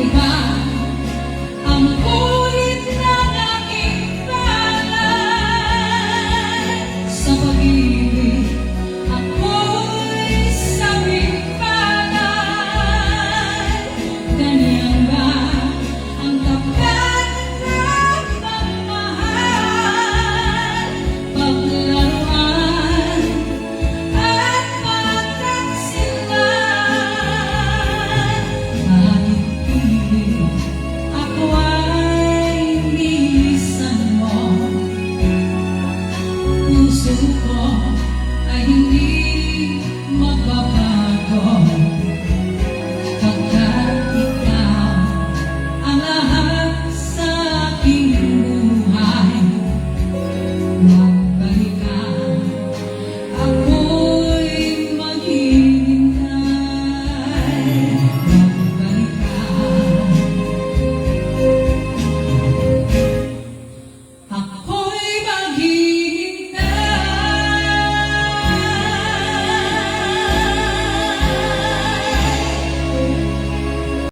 my puso ko ay hindi magbabago.